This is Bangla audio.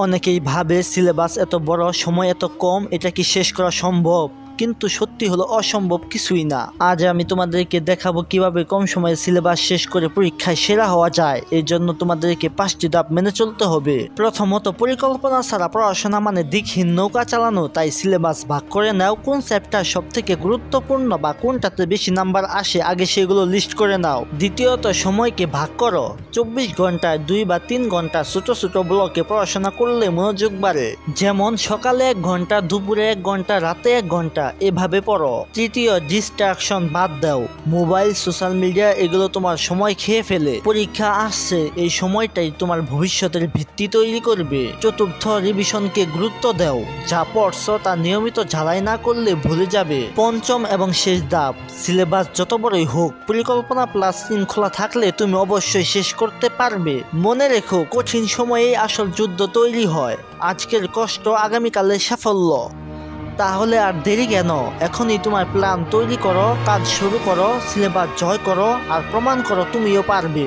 অনেকেই ভাবে সিলেবাস এত বড় সময় এত কম এটা কি শেষ করা সম্ভব? কিন্তু সত্যি হলো অসম্ভব কিছুই না। আজ আমি তোমাদেরকে দেখাবো কীভাবে কম সময়ে সিলেবাস শেষ করে পরীক্ষায় সেরা হওয়া যায়। এই জন্য তোমাদেরকে পাঁচটি ধাপ মেনে চলতে হবে। প্রথমত, পরিকল্পনা ছাড়া পড়াশোনা মানে দিকহীন নৌকা চালানো, তাই সিলেবাস ভাগ করে নাও কোন চ্যাপ্টার সব থেকে গুরুত্বপূর্ণ বা কোনটাতে বেশি নাম্বার আসে আগে সেগুলো লিস্ট করে নাও। দ্বিতীয়ত, সময়কে ভাগ করো। চব্বিশ ঘন্টায় দুই বা তিন ঘণ্টা ছোট ছোট ব্লকে পড়াশোনা করলে মনোযোগ বাড়ে। যেমন, সকালে এক ঘণ্টা, দুপুরে এক ঘণ্টা, রাতে এক ঘণ্টা। এভাবে পড়ো। তৃতীয় ডিস্ট্রাকশন বাদ দাও। মোবাইল সোশ্যাল মিডিয়া এগুলো তোমার সময় খেয়ে ফেলে। পরীক্ষা আসছে, এই সময়টাই তোমার ভবিষ্যতের ভিত্তি তৈরি করবে। চতুর্থ রিভিশনকে গুরুত্ব দাও। যা পড়ছো তা নিয়মিত ঝালাই না করলে ভুলে যাবে। পঞ্চম এবং শেষ ধাপ সিলেবাস যত বড়ই হোক, পরিকল্পনা প্লাস শৃঙ্খলা থাকলে তুমি অবশ্যই শেষ করতে পারবে। মনে রেখো, কঠিন সময়েই আসল যুদ্ধ তৈরি হয়। আজকের কষ্ট আগামীকালের সাফল্য। তাহলে আর দেরি কেন? এখনই তোমার প্ল্যান তৈরি করো, কাজ শুরু করো, সিলেবাস জয় করো, আর প্রমাণ করো তুমিও পারবে।